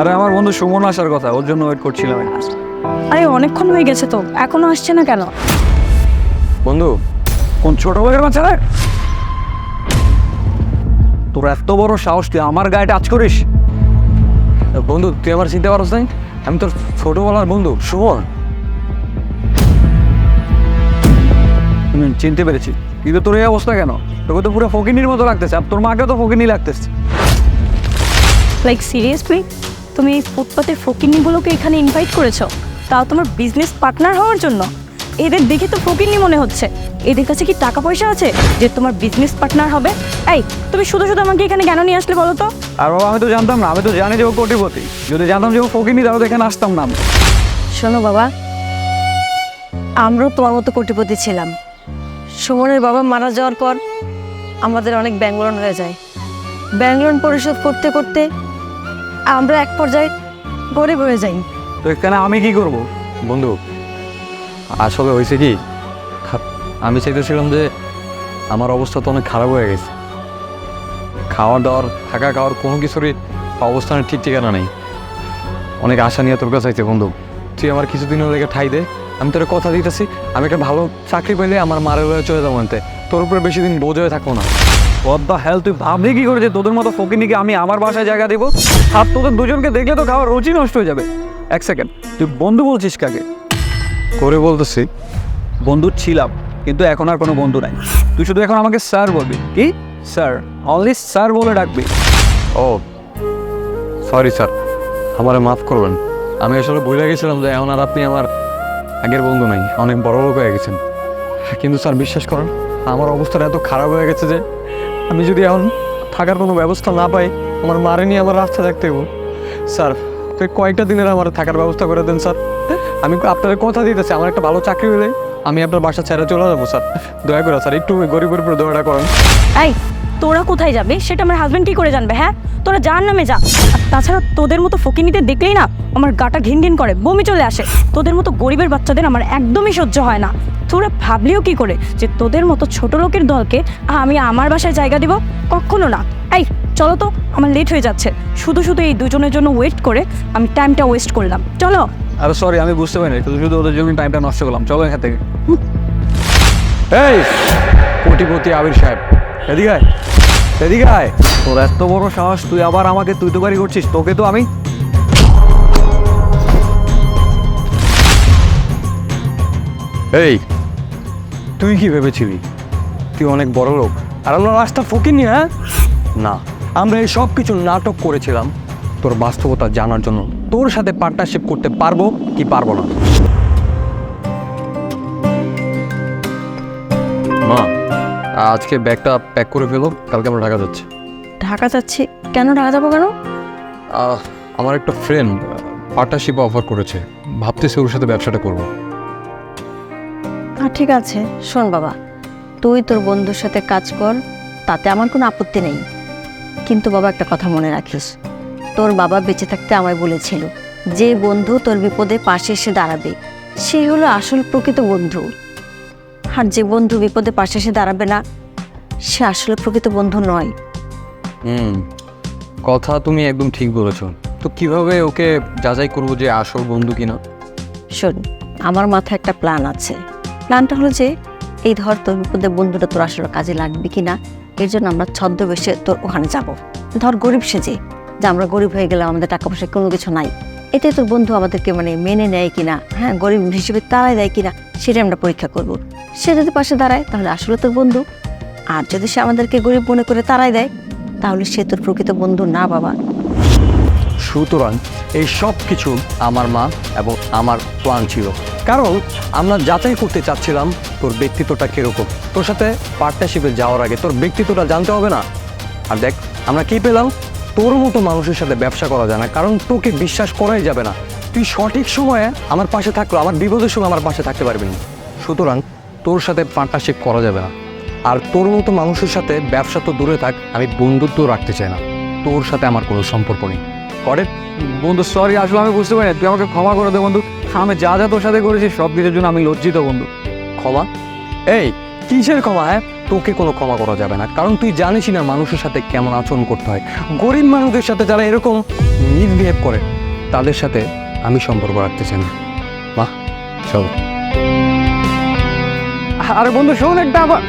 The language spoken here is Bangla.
আরে আমার বন্ধু সুমন আসার কথা ওর জন্য ওয়েট করছিলাম আমি। আরে অনেকক্ষণ হয়ে গেছে তো এখনও আসছে না কেন? বন্ধু। কোন ছোট ভাইয়ের বাচ্চা রে? তোর এত বড় সাহস তুই আমার গায়ে টাচ করিস? বন্ধু তুই আমার চিনতে পারছ নাই? আমি তোর ছোটবেলার বন্ধু সুমন। চিনতে পেরেছি। কিন্তু তোর এই অবস্থা কেন? তোকে তো পুরো ফকিনির মতো লাগতেছে আর তোর মাকে তো ফকিনি লাগতেছে। লাইক সিরিয়াসলি তুমি এই ফুটপাতের ফকিনিগুলোকে এখানে ইনভাইট করেছ? তাও তোমার বিজনেস পার্টনার হওয়ার জন্য? এদের দেখে তো ফকিনি মনে হচ্ছে। এদের কাছে কি টাকা পয়সা আছে যে তোমার বিজনেস পার্টনার হবে? এই তুমি শুধু শুধু আমাকে এখানে কেন নিয়ে আসলে বলো তো? আর বাবা আমি তো জানতাম না আমি তো জানি যে ও কোটিপতি। যদি জানতাম যে ও ফকিনি তাহলে তো এখানে আসতাম না আমি। শোনো বাবা আমরাও তোমার মতো কোটিপতি ছিলাম। সুমনের বাবা মারা যাওয়ার পর আমাদের অনেক ব্যাঙ্গলন হয়ে যায়। ব্যাঙ্গলন পরিশোধ করতে করতে আমরা এক পর্যায়ে গরিব হয়ে যাই। তো এখানে আমি কি করব? বন্ধু আসলে হয়েছে কি? আমি চাইতেছিলাম যে আমার অবস্থা তো অনেক খারাপ হয়ে গেছে। খাওয়া দাওয়ার থাকা খাওয়ার কোনো কিছুরই অবস্থানের ঠিক ঠিকানা নেই। অনেক আশা নিয়ে তোর কাছে বন্ধু। তুই আমার কিছুদিনের লেগে ঠাই দে। আমি তোর কথা দিতেছি আমি একটা ভালো চাকরি পেলে আমার মারে লয়ে চলে যাব তোর উপরে বেশি দিন বোঝ হয়ে থাকব না। দ্য হেল তুই ভাবলি কি করে যে তোদের মতো ফকিনিকে আমি আমার বাসায় জায়গা দেবো? আর তোদের দুজনকে দেখলে তো খাওয়ার রুচি নষ্ট হয়ে যাবে। এক সেকেন্ড তুই বন্ধু বলছিস কাকে? করে বলতেছি। বন্ধু ছিলাম কিন্তু এখন আর কোনো বন্ধু নাই। তুই শুধু এখন আমাকে স্যার বলবি। কি? স্যার অনলি স্যার বলে ডাকবি। ও সরি স্যার আমারে মাফ করবেন। আমি আসলে ভুলে গেছিলাম যে এখন আর আপনি আমার আগের বন্ধু নাই, অনেক বড় লোক হয়ে গেছেন। কিন্তু স্যার, বিশ্বাস করেন, আমার অবস্থাটা এত খারাপ হয়ে গেছে যে আমি যদি এখন থাকার কোনো ব্যবস্থা না পাই, আমার মারে নিয়ে আমার রাস্তা থাকতে হব স্যার তুই কয়েকটা দিনের আমার থাকার ব্যবস্থা করে দেন, স্যার। আমি আপনাদের কথা দিতেছি, আমার একটা ভালো চাকরি হলে আমি আপনার বাসা ছেড়ে চলে যাব, স্যার। দয়া করে, স্যার, একটু গরিবের উপরে দয়াটা করেন। এই তোরা কোথায় যাবে? সেটা আমার হাজব্যান্ড কি করে জানবে হ্যাঁ? তোরা যার নামে যা। আর তাছাড়া তোদের মতো ফকিনিতে দেখলেই না, আমার গাটা ঘিন ঘিন করে, বমি চলে আসে। তোদের মতো গরিবের বাচ্চাদের আমার একদমই সহ্য হয় না। তোরা ভাবলিও কি করে যে তোদের মতো ছোট লোকের দলকে আমি আমার বাসায় জায়গা দিব? কখনো না। এই, চলো তো, আমার লেট হয়ে যাচ্ছে। শুধু শুধু এই দুজনের জন্য ওয়েট করে আমি টাইমটা ওয়েস্ট করলাম। চলো। আরে সরি আমি বুঝতে পারিনি। শুধু শুধু ওদের জন্য টাইমটা নষ্ট করলাম। চলো এখান থেকে। এই! কোটিপতি আবির সাহেব। এদিকে আয় এদিকে আয় তোর এত বড় সাহস তুই আবার আমাকে তুই তো করছিস? তোকে তো আমি এই। তুই কি ভেবেছিলি? তুই অনেক বড় লোক। আর আমরা রাস্তা ফকিনি হ্যাঁ? না। আমরা এই সব কিছু নাটক করেছিলাম। তোর বাস্তবতা জানার জন্য তোর সাথে পার্টনারশিপ করতে পারব কি পারব না? আজকে ব্যাগটা প্যাক করে ফেলো কালকে আমরা ঢাকা যাচ্ছি। ঢাকা যাচ্ছি? কেন ঢাকা যাব কেন? আমার একটা ফ্রেন্ড পার্টনারশিপ অফার করেছে। ভাবতেছি ওর সাথে ব্যবসাটা করব। হ্যাঁ ঠিক আছে শোন বাবা তুই তোর বন্ধুর সাথে কাজ কর তাতে আমার কোনো আপত্তি নেই। কিন্তু বাবা একটা কথা মনে রাখিস। তোর বাবা বেঁচে থাকতে আমায় বলেছিল যে বন্ধু তোর বিপদে পাশে এসে দাঁড়াবে সেই হলো আসল প্রকৃত বন্ধু। আর যে বন্ধু বিপদে পাশে এসে দাঁড়াবে না সে আসলে প্রকৃত বন্ধু নয়। হুম কথা তুমি একদম ঠিক বলেছ। তো কীভাবে ওকে যাচাই করব যে আসল বন্ধু কিনা? শোন আমার মাথায় একটা প্ল্যান আছে। প্ল্যানটা হলো যে এই ধর তোর বিপদে বন্ধুটা তোর আসলে কাজে লাগবে কি না এর জন্য আমরা ছদ্মবেশে তোর ওখানে যাব। ধর গরিব সেজে যে আমরা গরিব হয়ে গেলাম আমাদের টাকা পয়সা কোনো কিছু নাই। এতে তোর বন্ধু আমাদেরকে মানে মেনে নেয় কিনা? হ্যাঁ গরিব হিসেবে তারাই দেয় কিনা? সেটা আমরা পরীক্ষা করব। সে যদি পাশে দাঁড়ায়, তাহলে আসলে তোর বন্ধু। আর যদি সে আমাদেরকে গরিব মনে করে তারাই দেয়, তাহলে সে তোর প্রকৃত বন্ধু না, বাবা। সুতরাং এই সব কিছু আমার মা এবং আমার প্ল্যান ছিল। কারণ আমরা যাচাই করতে চাচ্ছিলাম তোর ব্যক্তিত্বটা কীরকম। তোর সাথে পার্টনারশিপে যাওয়ার আগে তোর ব্যক্তিত্বটা জানতে হবে না। আর দেখ, আমরা কি পেলাম? তোর মতো মানুষের সাথে ব্যবসা করা যায় না কারণ তোকে বিশ্বাস করাই যাবে না। তুই সঠিক সময়ে আমার পাশে থাকল আমার বিপদের সময় আমার পাশে থাকতে পারবি না। সুতরাং তোর সাথে পার্টনারশিপ করা যাবে না। আর তোর মতো মানুষের সাথে ব্যবসা তো দূরে থাক আমি বন্ধুত্ব রাখতে চাই না। তোর সাথে আমার কোনো সম্পর্ক নেই। করে বন্ধু সরি আসলে আমি বুঝতে পারিনি। তুই আমাকে ক্ষমা করে দে বন্ধু। আমি যা যা তোর সাথে করেছি সব কিছুর জন্য আমি লজ্জিত বন্ধু। ক্ষমা? এই কিসের ক্ষমা হ্যাঁ? তোকে কোনো ক্ষমা করা যাবে না। কারণ তুই জানিসই না মানুষের সাথে কেমন আচরণ করতে হয়। গরিব মানুষদের সাথে যারা এরকম মিসবিহেভ করে, তাদের সাথে আমি সম্পর্ক রাখতে চাই না। মা চল আরে বন্ধু, শোন একটা আবার।